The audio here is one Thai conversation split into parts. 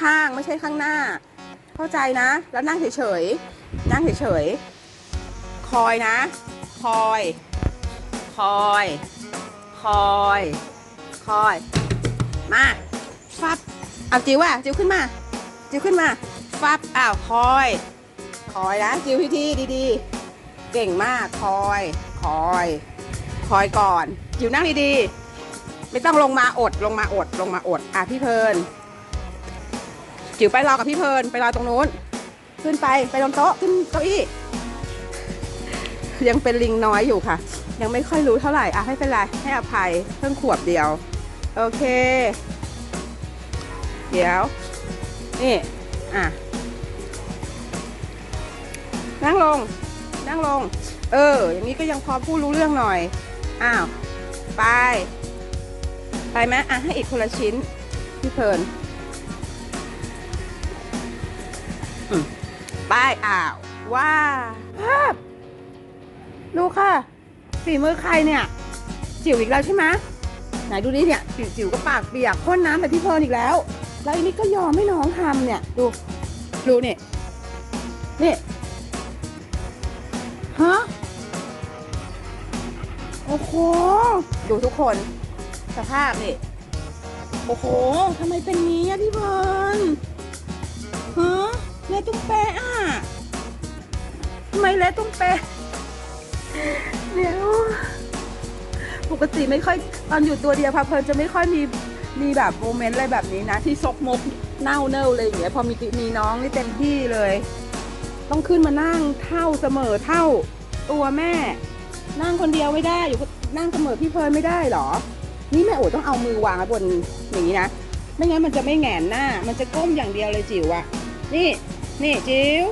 ข้าง ไม่ใช่ข้างหน้า เข้าใจนะ แล้วนั่งเฉยๆ นั่งเฉยๆ คอยนะ คอย คอย คอย คอย มาฟับเอาจิ๋วอะจิ๋วขึ้นมา จิ๋วขึ้นมาฟับอ้าวคอย คอยนะจิ๋วพี่ที่ดีๆ เก่งมากคอย คอย คอยก่อนจิ๋วนั่งดีๆ ไม่ต้องลงมาอดลงมาอดลงมาอดอะพี่เพลิน จิ๋วไปรอกับพี่เพลินไปรอตรงนู้น ขึ้นไปไปลงโต๊ะขึ้นเก้าอี้ ยังเป็นลิงน้อยอยู่ค่ะ ยังไม่ค่อยรู้เท่าไหร่อะไม่เป็นไรให้อภัยเพิ่งขวบเดียว โอเค เดี๋ยว นี่อะนั่งลง นั่งลง เออ อย่างนี้ก็ยังพอพูดรู้เรื่องหน่อย อ้าว ไป ไปไหมอะ ให้อีกคนละชิ้น พี่เพลิน อืมไปอ้าวว้าภาพดูค่ะฝีมือใครเนี่ย จิ๋วอีกแล้วใช่ไหมไหนดูดิเนี่ย จิ๋วจิ๋วก็ปากเปียกพ่นน้ำแต่พี่เพลินอีกแล้ว แล้วอันนี้ก็ยอมให้น้องทำเนี่ย ดู ดูนี่ นี่ ฮะ โอ้โห ดูทุกคน สภาพนี่ โอ้โหทำไมเป็นงี้อะพี่เพลินฮะ เละตุ้มเปะอะทำไมเละตุ้มเปะเดี๋ยวปกติไม่ค่อยตอนอยู่ตัวเดียวพาเพลินจะไม่ค่อยมีมีแบบโมเมนต์อะไรแบบนี้นะ ที่ซกมกเน่าเน่าอะไรอย่างเงี้ยพอมีมีน้องนี่เต็มที่เลย ต้องขึ้นมานั่งเท่าเสมอเท่าตัวแม่ นั่งคนเดียวไม่ได้อยู่นั่งเสมอพี่เพลินไม่ได้หรอ นี่แม่โอ๋ต้องเอามือวางไว้บนอย่างนี้นะไม่งั้นมันจะไม่แงนหน้า มันจะก้มอย่างเดียวเลยจิ๋วอะนี่ นี่จิ๋ว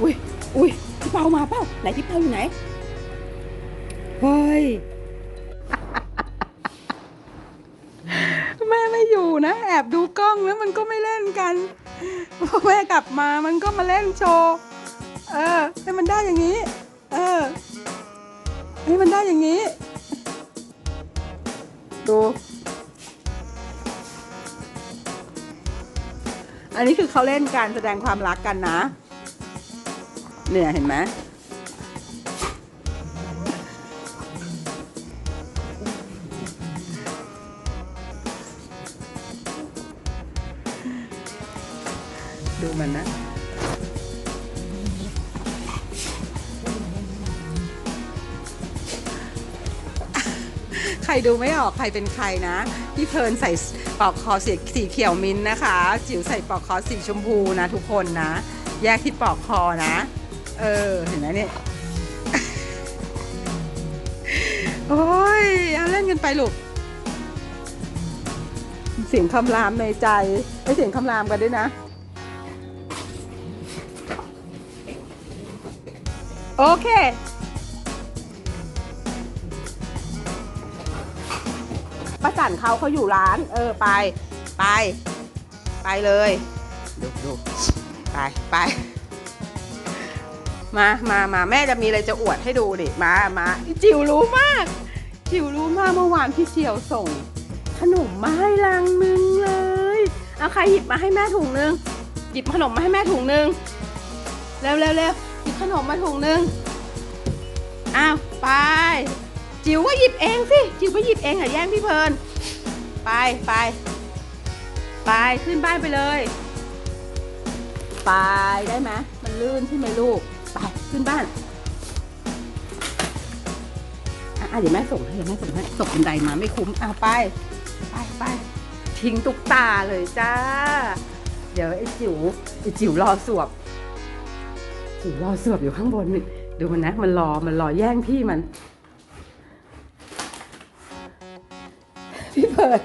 อุ้ยอุ้ยพี่เปามาเปล่าไหนพี่เปาอยู่ไหนเฮ้ยแม่ไม่อยู่นะแอบดูกล้องแล้วมันก็ไม่เล่นกันพอแม่กลับมามันก็มาเล่นโชว์เออให้มันได้อย่างนี้ เออให้มันได้อย่างนี้ ดู อันนี้คือเขาเล่นการแสดงความรักกันนะ เนี่ยเห็นไหมดูมันนะใครดูไม่ออกใครเป็นใครนะ พี่เพลินใส่ ปอกคอสีสีเขียวมิ้นนะคะ จิ๋วใส่ปอกคอสีชมพูนะทุกคนนะ แยกที่ปอกคอนะ เออ เห็นไหมเนี่ย โอ้ยเอาเล่นกันไปลูก เสียงคำรามในใจไอเสียงคำรามกันด้วยนะ โอเค ป้าจันเขาเขาอยู่ร้าน เออไปไป ไปเลยดูดูไปไปมามามาแม่จะมีอะไรจะอวดให้ดูดิมามาจิ๋วรู้มาก จิ๋วรู้มากเมื่อวานพี่เชียวส่ง ขนมมาให้ลังนึงเลยเอาใครหยิบมาให้แม่ถุงนึงหยิบขนมมาให้แม่ถุงนึงเร็วเร็วเร็วหยิบขนมมาถุงนึงอ้าวไป จิ๋วก็หยิบเองสิ จิ๋วก็หยิบเองอย่าแย่งพี่เพลิน ไปไปไปขึ้นบ้านไปเลย ไปได้ไหมมันลื่นใช่ไหมลูก ไปขึ้นบ้านอะเดี๋ยวแม่ส่งให้เดี๋ยวแม่ส่งให้ตกบันไดมาไม่คุ้มอะไป ไปไปทิ้งตุกตาเลยจ้า เดี๋ยวไอ้จิ๋วไอ้จิ๋วรอสวบ จิ๋วรอสวบอยู่ข้างบนนี่ดูมันนะ มันรอมันรอแย่งพี่มัน พี่เพิร์ด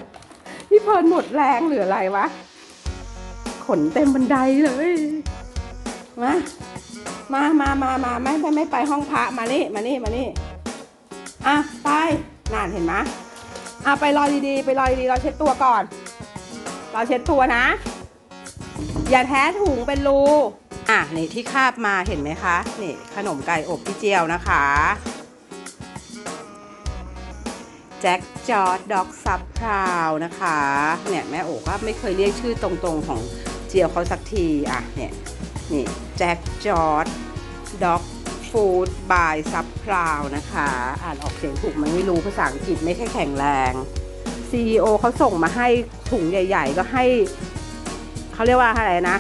พี่เพิร์ดหมดแรงหรืออะไรวะ ขนเต็มบันไดเลย มามามามามาไม่ไม่ไม่ไปห้องพระมานี่มานี่มานี่อะไปนานเห็นไหมอะไปรอดีๆ ไปรอดีๆ เราเช็ดตัวก่อน เราเช็ดตัวนะ อย่าแท้ถุงเป็นรูอะนี่ที่คาบมาเห็นไหมคะ นี่ขนมไก่อบพี่เจียวนะคะ แจ็คจอร์ดด็อกซับพราวนะคะ เนี่ยแม่โอ๋ก็ไม่เคยเรียกชื่อตรงๆของเจียวเขาสักทีอะเนี่ยนี่แจ็คจอร์ดด็อกฟู้ดบายซับพราวนะคะ อ่านออกเสียงถูกไหมันไม่รู้ภาษาอังกฤษไม่ค่อยแข็งแรง CEO เขาส่งมาให้ถุงใหญ่ ๆ ก็ให้เขาเรียกว่าอะไรนะ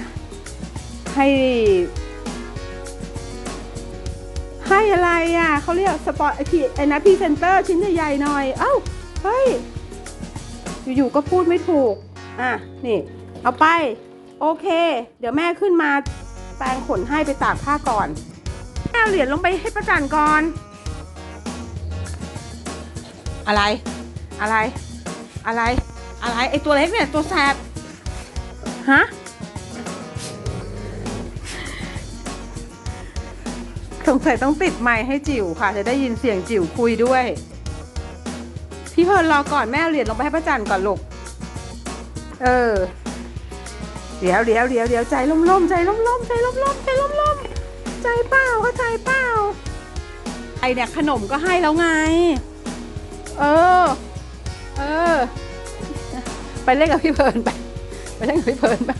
ให้ ให้อะไรอะเขาเรียกสปอร์ตไอพีไอนะพรีเซนเตอร์ชิ้นใหญ่ๆหน่อย เอ้า เฮ้ย อยู่ๆก็พูดไม่ถูก อะ นี่ เอาไป โอเค เดี๋ยวแม่ขึ้นมาแปรงขนให้ไปตากผ้าก่อนแม่เอาเหรียญลงไปให้ประจันก่อน อะไร อะไร อะไร อะไร ไอตัวเล็กเนี่ย ตัวแสบ ฮะ สงสัยต้องติดไมค์ให้จิ๋วค่ะ จะได้ยินเสียงจิ๋วคุยด้วย พี่เพลิร์นรอก่อนแม่เหรียญลงไปให้พระจันทร์ก่อนลูกเออเดี๋ยวเดี๋ยวเดี๋ยวเดี๋ยวใจล่มๆใจล่มๆใจล่มๆใจล่มๆใจเปล่าเขาใจเปล่าไอเนี่ยขนมก็ให้แล้วไง เออ เออ ไปเล่นกับพี่เพลิร์นไป ไปเล่นกับพี่เพลิร์นไป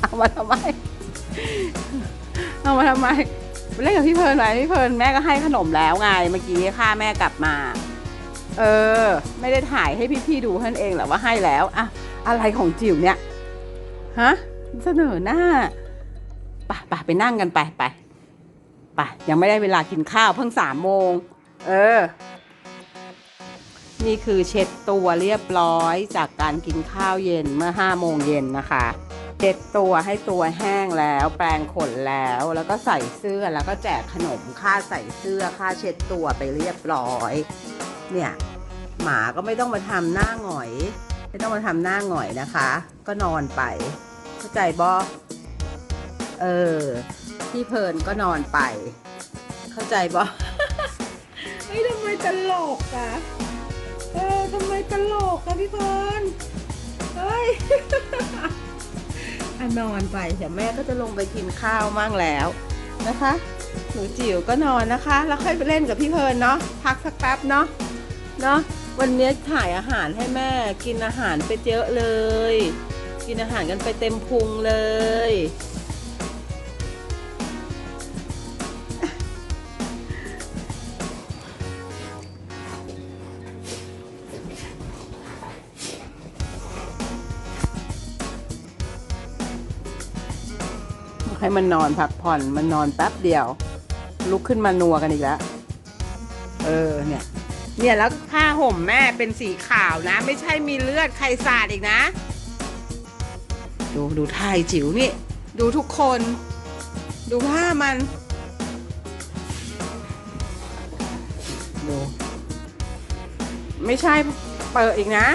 เอามาทำไม เอามาทำไมเล่นกับพี่เพลิร์นไหมพี่เพลิร์นแม่ก็ให้ขนมแล้วไงเมื่อกี้ค่าแม่กลับมา เออ ไม่ได้ถ่ายให้พี่ๆดูท่านเองแหละว่าให้แล้วอะอะไรของจิ๋วเนี่ยฮะเสนอหน้าปไปไปนั่งกันไปไปไปยังไม่ได้เวลากินข้าวเพิ่งสามโมง เออ นี่คือเช็ดตัวเรียบร้อยจากการกินข้าวเย็นเมื่อห้าโมงเย็นนะคะ เช็ดตัวให้ตัวแห้งแล้ว แปรงขนแล้ว แล้วก็ใส่เสื้อแล้วก็แจกขนมค่าใส่เสื้อค่าเช็ดตัวไปเรียบร้อย เนี่ยหมาก็ไม่ต้องมาทำหน้าหงอย ไม่ต้องมาทำหน้าหงอยนะคะ ก็นอนไป เข้าใจบอเออพี่เพลินก็นอนไป เข้าใจบอเฮ้ยทำไมตลกอะเออทำไมตลกอะพี่เพลินเฮ้ย นอนไปเดี๋ยวแม่ก็จะลงไปกินข้าวมั่งแล้วนะคะ หนูจิ๋วก็นอนนะคะ แล้วค่อยไปเล่นกับพี่เพลินเนาะพักสักแป๊บเนาะเนาะวันนี้ถ่ายอาหารให้แม่กินอาหารไปเยอะเลย กินอาหารกันไปเต็มพุงเลย ให้มันนอนพักผ่อนมันนอนแป๊บเดียว ลุกขึ้นมานัวกันอีกแล้ว เออเนี่ย เนี่ยแล้วผ้าห่มแม่เป็นสีขาวนะ ไม่ใช่มีเลือดใครสาดอีกนะ ดูดูไทยจิ๋วนี่ ดูทุกคน ดูผ้ามัน ดู ไม่ใช่เปิดอีกนะ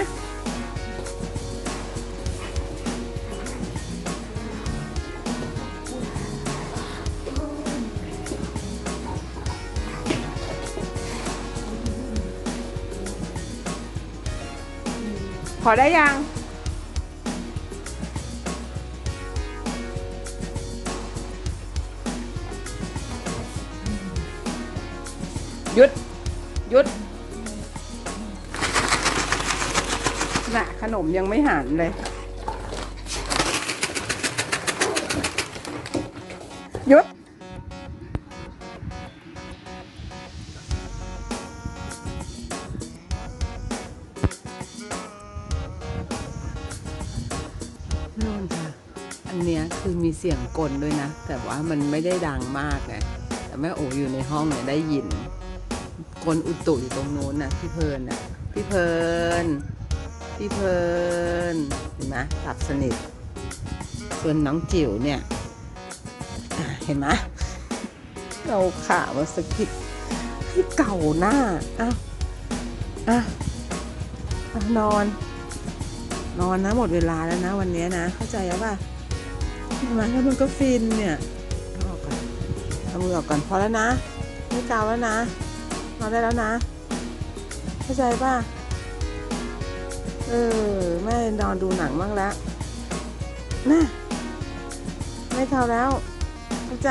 พอได้ยัง หยุด หยุด น่ะ ขนมยังไม่หันเลย หยุด อันเนี้ยคือมีเสียงกลด้วยนะ แต่ว่ามันไม่ได้ดังมากไงแต่แม่โออยู่ในห้องเนี่ยได้ยินกลอุตุอยู่ตรงโน้นนะพี่เพลินนะพี่เพลินพี่เพลินเห็นไหมหลับสนิท ส่วนน้องจิ๋วเนี่ยเห็นไหมเราขามาสกิดให้เก่าหน้าอ้าวอะอะนอน นอนนะหมดเวลาแล้วนะวันนี้นะ เข้าใจแล้วป่ะ เห็นไหมแล้วมันก็ฟินเนี่ยเอาออกก่อนเอามือออกก่อนพอแล้วนะไม่เกาแล้วนะนอนได้แล้วนะ เข้าใจป่ะเออแม่นอนดูหนังบ้างแล้วนะไม่เกาแล้วเข้าใจ